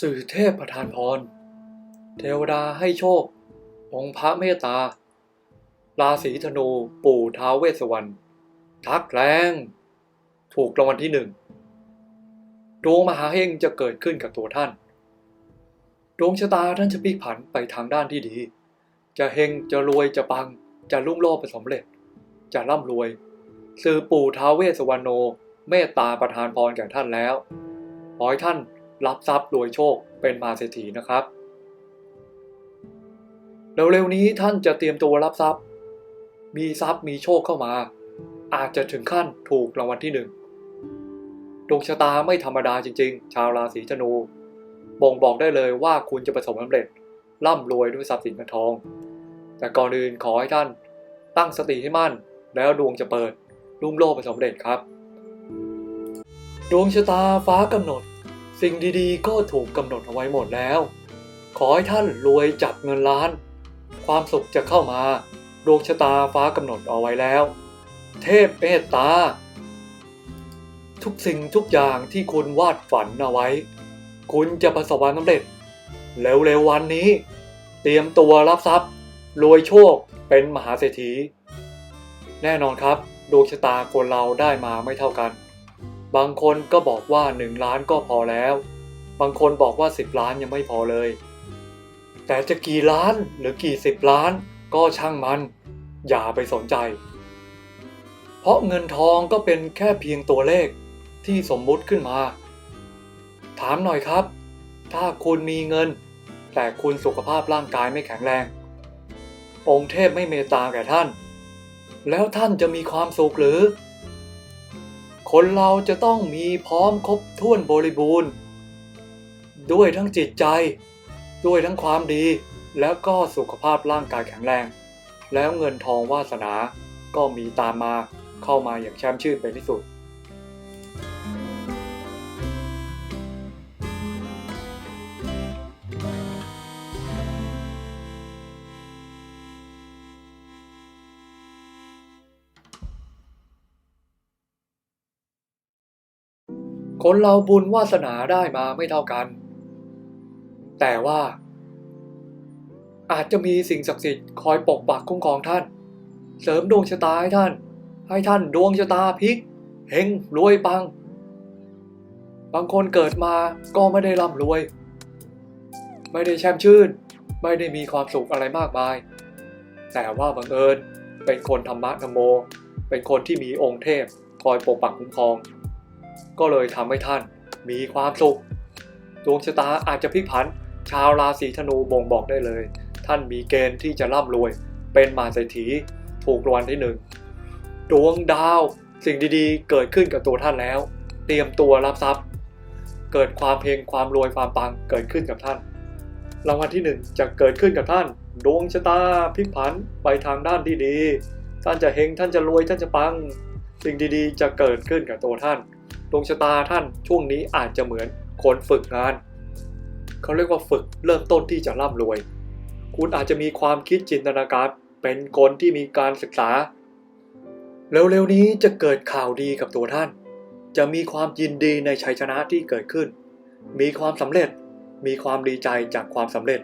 สื่อเทพประทานพร เทวดาให้โชค องค์พระเมตตา ราศีธนูปู่ท้าวเวสวรรณทักแรง ถูกรางวัลที่หนึ่งดวงมหาเฮงจะเกิดขึ้นกับตัวท่าน ดวงชะตาท่านจะพลิกผันไปทางด้านที่ดี จะเฮงจะรวยจะปัง จะรุ่งโรจน์ไปสำเร็จ จะร่ำรวย สื่อปู่ท้าวเวสสวรรณโน เมตตาประทานพรแก่ท่านแล้วขอให้ท่าน รับทรัพย์รวยโชคเป็นมาเศรษฐีนะครับเร็วๆนี้ท่านจะเตรียมตัวรับทรัพย์ มีทรัพย์มีโชคเข้ามา อาจจะถึงขั้นถูกรางวัลที่หนึ่งดวงชะตาไม่ธรรมดาจริง ๆ ชาวราศีธนูบ่งบอกได้เลยว่าคุณจะประสบความสำเร็จร่ำรวยด้วยทรัพย์สินเงินทอง แต่ก่อนอื่นขอให้ท่านตั้งสติให้มั่น แล้วดวงจะเปิดรุ่งโรจน์ไปสำเร็จครับ ดวงชะตาฟ้ากำหนด สิ่งดีๆ ก็ถูกกำหนดเอาไว้หมดแล้ว ขอให้ท่านรวยจับเงินล้าน ความสุขจะเข้ามา ดวงชะตาฟ้ากำหนดเอาไว้แล้ว เทพเมตตา ทุกสิ่งทุกอย่างที่คุณวาดฝันเอาไว้ คุณจะประสบความสำเร็จ เร็วๆวันนี้ เตรียมตัวรับทรัพย์ รวยโชคเป็นมหาเศรษฐี แน่นอนครับ ดวงชะตาคนเราได้มาไม่เท่ากัน บางคนก็บอกว่า 1 ล้านก็พอแล้ว บางคนบอกว่า 10 ล้านยังไม่พอเลย แต่จะกี่ล้านหรือกี่สิบล้านก็ช่างมัน อย่าไปสนใจ เพราะเงินทองก็เป็นแค่เพียงตัวเลขที่สมมุติขึ้นมา ถามหน่อยครับ ถ้าคุณมีเงิน แต่คุณสุขภาพร่างกายไม่แข็งแรง องค์เทพไม่เมตตาแก่ท่าน แล้วท่านจะมีความสุขหรือ คนเราจะต้องมีพร้อมครบถ้วนบริบูรณ์ ด้วยทั้งจิตใจ ด้วยทั้งความดี แล้วก็สุขภาพร่างกายแข็งแรง แล้วเงินทองวาสนาก็มีตามมาเข้ามาอย่างแช่มชื่นเป็นที่สุด คนเราบุญวาสนาได้มาไม่เท่ากัน แต่ว่า อาจจะมีสิ่งศักดิ์สิทธิ์คอยปกปักคุ้มครองท่าน เสริมดวงชะตาให้ท่าน ให้ท่านดวงชะตาพลิกเฮงรวยปัง บางคนเกิดมาก็ไม่ได้ร่ำรวย ไม่ได้แช่มชื่น ไม่ได้มีความสุขอะไรมากมาย แต่ว่าบังเอิญเป็นคนธรรมะธรรมโม เป็นคนที่มีองค์เทพคอยปกปักคุ้มครอง ก็เลยทำให้ท่านมีความสุข ดวงชะตาอาจจะพลิกผัน ชาวราศีธนูบ่งบอกได้เลย ท่านมีเกณฑ์ที่จะร่ำรวย เป็นมหาเศรษฐีถูกรางวัลที่หนึ่งดวงดาวสิ่งดีๆ เกิดขึ้นกับตัวท่านแล้ว เตรียมตัวรับทรัพย์ เกิดความเพลงความรวยความปังเกิดขึ้นกับท่านรางวัลที่หนึ่งจะเกิดขึ้นกับท่าน ดวงชะตาพลิกผันไปทางด้านที่ดี ท่านจะเฮงท่านจะรวยท่านจะปัง สิ่งดีๆ จะเกิดขึ้นกับตัวท่าน ดวงชะตาท่านช่วงนี้อาจจะเหมือนคนฝึกงาน เขาเรียกว่าฝึกเริ่มต้นที่จะร่ำรวย คุณอาจจะมีความคิดจินตนาการเป็นคนที่มีการศึกษา เร็วๆนี้จะเกิดข่าวดีกับตัวท่าน จะมีความยินดีในชัยชนะที่เกิดขึ้น มีความสำเร็จ มีความดีใจจากความสำเร็จ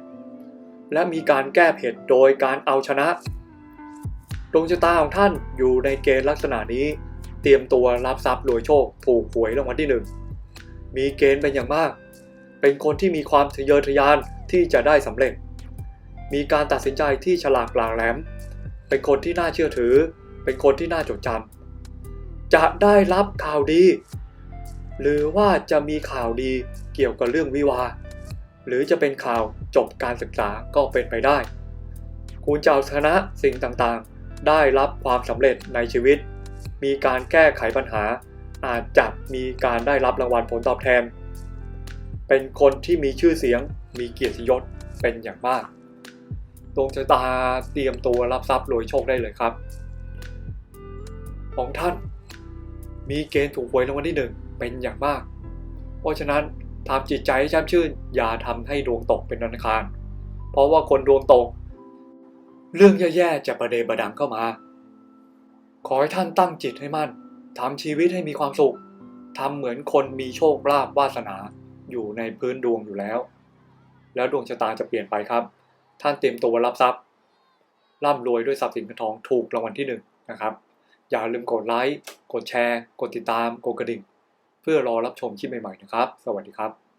และมีการแก้เผ็ดโดยการเอาชนะดวงชะตาของท่านอยู่ในเกณฑ์ลักษณะนี้ เตรียมตัวรับทรัพย์รวยโชค ถูกหวยรางวัลที่หนึ่งมีเกณฑ์เป็นอย่างมาก เป็นคนที่มีความทะเยอทะยานที่จะได้สำเร็จ มีการตัดสินใจที่ฉลาดปลางแหลม เป็นคนที่น่าเชื่อถือ เป็นคนที่น่าจดจำจะได้รับข่าวดี หรือว่าจะมีข่าวดีเกี่ยวกับเรื่องวิวาห์หรือจะเป็นข่าวจบการศึกษาก็เป็นไปได้ คุณจะเอาชนะสิ่งต่างๆ ได้รับความสำเร็จในชีวิต มีการแก้ไขปัญหา อาจจะมีการได้รับรางวัลผลตอบแทน เป็นคนที่มีชื่อเสียง มีเกียรติยศเป็นอย่างมากดวงชะตาเตรียมตัวรับทรัพย์รวยโชคได้เลยครับ ของท่านมีเกณฑ์ถูกหวยรางวัลที่หนึ่งเป็นอย่างมาก เพราะฉะนั้นทำจิตใจให้แช่มชื่น อย่าทำให้ดวงตกเป็นอันคาร เพราะว่าคนดวงตก เรื่องแย่ๆจะประเดประดังเข้ามา ขอให้ท่านตั้งจิตให้มั่นทำชีวิตให้มีความสุขทำเหมือนคนมีโชคลาภวาสนาอยู่ในพื้นดวงอยู่แล้ว แล้วดวงชะตาจะเปลี่ยนไปครับ ท่านเตรียมตัวรับทรัพย์ร่ำรวยด้วยทรัพย์สินเงินทองถูกรางวัลที่หนึ่งนะครับ อย่าลืมกดไลค์ กดแชร์ กดติดตาม กดกระดิ่ง เพื่อรอรับชมคลิปใหม่ๆนะครับ สวัสดีครับ